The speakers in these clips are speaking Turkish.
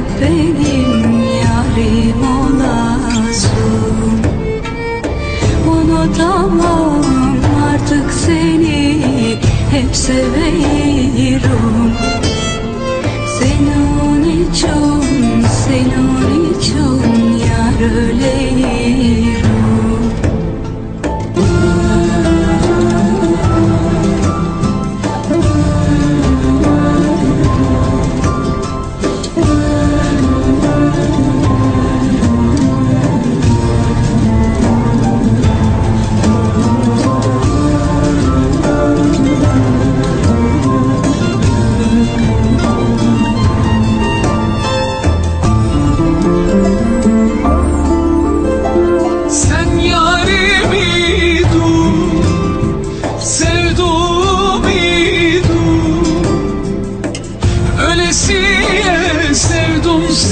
Hasret benim yarim olasın Unutamam artık seni Hep seveyim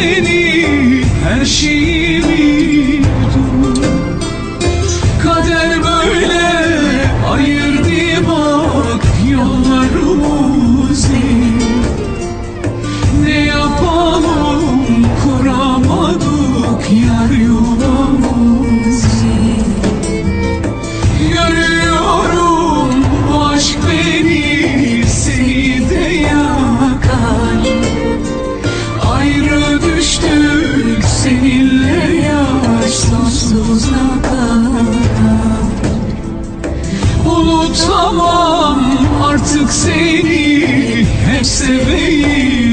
seni tutamam artık seni Hep seveyim.